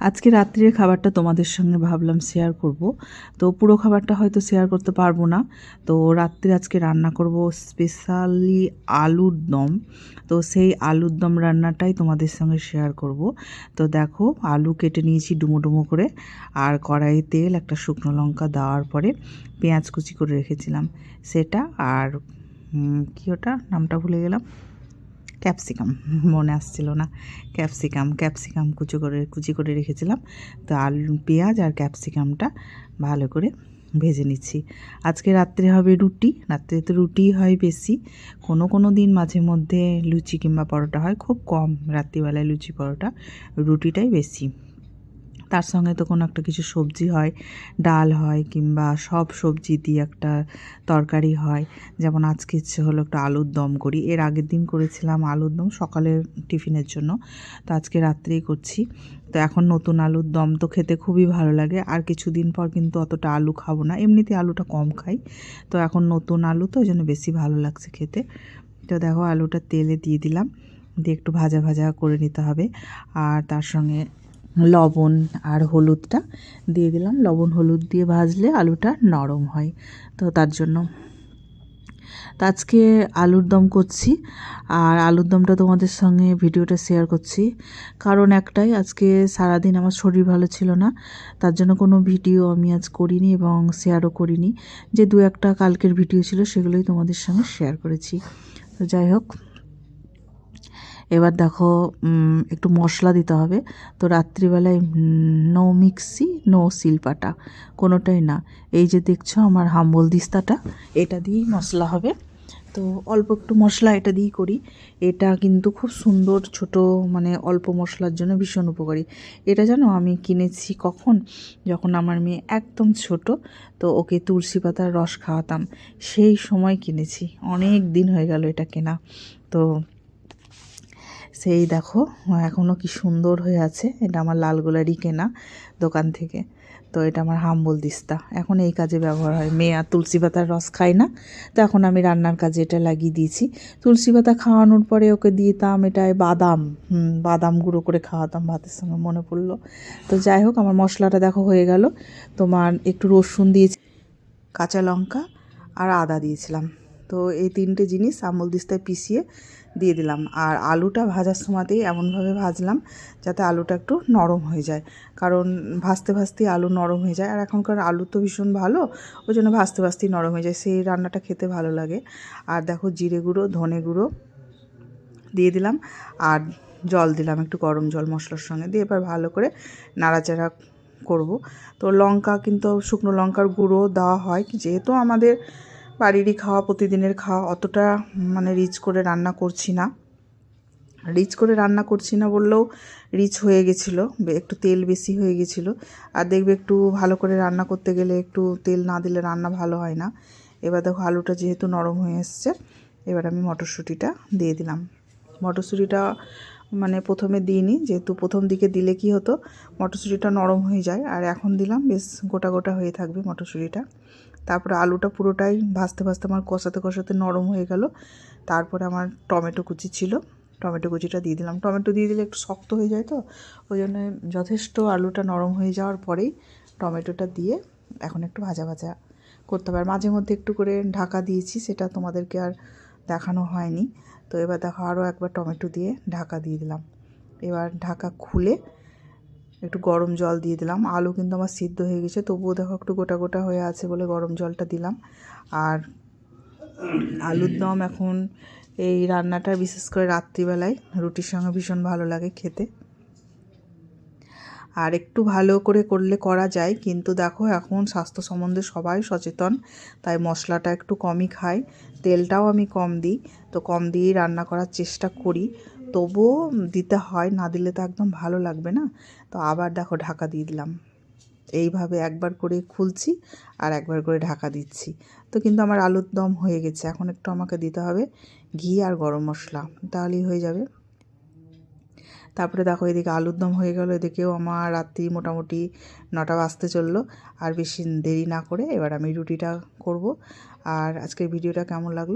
আজকে রাত্রির খাবারটা তোমাদের সঙ্গে ভাবলাম শেয়ার করব। তো পুরো খাবারটা হয়তো শেয়ার করতে পারব না। তো রাত্রে আজকে রান্না করব স্পেশালি আলুর দম। তো সেই আলুর দম রান্নাটাই তোমাদের সঙ্গে শেয়ার করব। তো দেখো, আলু কেটে নিয়েছি ডুমো ডুমো করে। আর কড়াই তেল, একটা শুকনো লঙ্কা দেওয়ার পরে পেঁয়াজ কুচি করে রেখেছিলাম। সেটা আর কি ওটা? নামটা ভুলে গেলাম। ক্যাপসিকাম, মনে আসছিল না। ক্যাপসিকাম ক্যাপসিকাম কুচি করে কুচি করে রেখেছিলাম। তো আলু, পেঁয়াজ আর ক্যাপসিকামটা ভালো করে ভেজে নিচ্ছি। আজকে রাত্রে হবে রুটি। রাত্রে তো রুটি হয় বেশি। কোনো কোনো দিন মাঝে মধ্যে লুচি কিংবা পরোটা হয়। খুব কম রাত্রিবেলায় লুচি, পরোটা। রুটিটাই বেশি। তার সঙ্গে তো কোনো একটা কিছু সবজি হয়, ডাল হয় কিংবা সব সবজি দিয়ে একটা তরকারি হয়। যেমন আজকে ইচ্ছে হলো একটা আলুর দম করি। এর আগের দিন করেছিলাম আলুর দম সকালের টিফিনের জন্য। তো আজকে রাত্রেই করছি। তো এখন নতুন আলুর দম তো খেতে খুবই ভালো লাগে। আর কিছুদিন পর কিন্তু অতটা আলু খাব না। এমনিতে আলুটা কম খাই। তো এখন নতুন আলু তো ওই জন্য বেশি ভালো লাগছে খেতে। তো দেখো আলুটা তেলে দিয়ে দিলাম। দিয়ে একটু ভাজা ভাজা করে নিতে হবে। আর তার সঙ্গে লবণ আর হলুদটা দিয়ে দিলাম। লবণ, হলুদ দিয়ে ভাজলে আলুটা নরম হয়। তো তার জন্য তো আজকে আলুর দম করছি। আর আলুর দমটা তোমাদের সঙ্গে ভিডিওটা শেয়ার করছি। কারণ একটাই, আজকে সারাদিন আমার শরীর ভালো ছিল না। তার জন্য কোনো ভিডিও আমি আজ করিনি এবং শেয়ারও করিনি। যে দু একটা কালকের ভিডিও ছিল সেগুলোই তোমাদের সঙ্গে শেয়ার করেছি। তো যাই হোক এবার দেখো একটু মশলা দিতে হবে। তো রাত্রিবেলায় নো মিক্সি নো শিলপাটা কোনোটাই না। এই যে দেখছ আমার হাম্বল দিস্তাটা, এটা দিয়েই মশলা হবে। তো অল্প একটু মশলা এটা দিয়েই করি। এটা কিন্তু খুব সুন্দর ছোট মানে অল্প মশলার জন্য ভীষণ উপকারী। এটা জানো, আমি কিনেছি কখন? যখন আমার মেয়ে একদম ছোট, তো ওকে তুলসী পাতার রস খাওয়াতাম। সেই সময় কিনেছি। অনেক দিন হয়ে গেল এটা কেনা। তো সেই দেখো এখনও কি সুন্দর হয়ে আছে। এটা আমার লাল গোলারি কেনা দোকান থেকে। তো এটা আমার হাম্বল দিস্তা। এখন এই কাজে ব্যবহার হয়। মেয়ে আর তুলসী পাতার রস খায় না। তো এখন আমি রান্নার কাজে এটা লাগিয়ে দিয়েছি। তুলসী পাতা খাওয়ানোর পরে ওকে দিতাম এটায় বাদাম। বাদাম গুঁড়ো করে খাওয়াতাম ভাতের সঙ্গে, মনে পড়ল। তো যাই হোক, আমার মশলাটা দেখো হয়ে গেল। তোমার একটু রসুন দিয়েছি, কাঁচা লঙ্কা আর আদা দিয়েছিলাম। তো এই তিনটে জিনিস আমল দিস্তায় পিষিয়ে দিয়ে দিলাম। আর আলুটা ভাজার সময়তেই এমনভাবে ভাজলাম যাতে আলুটা একটু নরম হয়ে যায়। কারণ ভাজতে ভাজতেই আলু নরম হয়ে যায়। আর এখনকার আলু তো ভীষণ ভালো, ওই জন্য ভাজতে ভাজতেই নরম হয়ে যায়। সেই রান্নাটা খেতে ভালো লাগে। আর দেখো জিরে গুঁড়ো, ধনে গুঁড়ো দিয়ে দিলাম। আর জল দিলাম একটু গরম জল মশলার সঙ্গে দিয়ে এবার ভালো করে নাড়াচাড়া করব। তো লঙ্কা কিন্তু শুকনো লঙ্কার গুঁড়ো দেওয়া হয়। যেহেতু আমাদের বাড়িরই খাওয়া, প্রতিদিনের খাওয়া, অতটা মানে রিচ করে রান্না করছি না। রিচ করে রান্না করছি না বললেও রিচ হয়ে গেছিল একটু তেল বেশি হয়ে গেছিল। আর দেখবে একটু ভালো করে রান্না করতে গেলে একটু তেল না দিলে রান্না ভালো হয় না। এবার দেখো আলুটা যেহেতু নরম হয়ে এসছে, এবার আমি মটরশুঁটিটা দিয়ে দিলাম। মটরশুঁটিটা মানে প্রথমে দিইনি, যেহেতু প্রথম দিকে দিলে কি হতো, মটরশুঁটিটা নরম হয়ে যায়। আর এখন দিলাম, বেশ গোটা গোটা হয়ে থাকবে মটরশুঁটিটা। তারপরে আলুটা পুরোটাই ভাজতে ভাজতে আমার কষাতে কষাতে নরম হয়ে গেল। তারপরে আমার টমেটো কুচি ছিল। টমেটো কুচিটা দিয়ে দিলাম। টমেটো দিয়ে দিলে একটু শক্ত হয়ে যায় তো? ওই জন্য যথেষ্ট আলুটা নরম হয়ে যাওয়ার পরেই টমেটোটা দিয়ে এখন একটু ভাজা ভাজা করতে হবে। আর মাঝে মধ্যে একটু করে ঢাকা দিয়েছি, সেটা তোমাদেরকে আর দেখানো হয়নি। তো এবার দেখো আরও একবার টমেটো দিয়ে ঢাকা দিয়ে দিলাম। এবার ঢাকা খুলে একটু গরম জল দিয়ে দিলাম। আলু কিন্তু আমার সিদ্ধ হয়ে গেছে, তবুও দেখো একটু গোটা গোটা হয়ে আছে বলে গরম জলটা দিলাম। আর আলুর দম এখন এই রান্নাটা বিশেষ করে রাত্রিবেলায় রুটির সঙ্গে ভীষণ ভালো লাগে খেতে। আর একটু ভালো করে করলে করা যায়, কিন্তু দেখো এখন স্বাস্থ্য সম্বন্ধে সবাই সচেতন, তাই মশলাটা একটু কমই খাই। তেলটাও আমি কম দিই, তো কম দিয়েই রান্না করার চেষ্টা করি। তবুও দিতে হয়, না দিলে তো একদম ভালো লাগবে না। তো আবার দেখো ঢাকা দিয়ে দিলাম। এইভাবে একবার করে খুলছি আর একবার করে ঢাকা দিচ্ছি। তো কিন্তু আমার আলুর দম হয়ে গেছে, এখন একটু আমাকে দিতে হবে ঘি আর গরম মশলা, তাহলেই হয়ে যাবে। তারপরে দেখো এদিকে আলুর দম হয়ে গেল, এদিকেও আমার রাত্রি মোটামুটি নটা বাজতে চলল আর বেশি দেরি না করে এবার আমি রুটিটা করব। আর আজকের ভিডিওটা কেমন লাগল?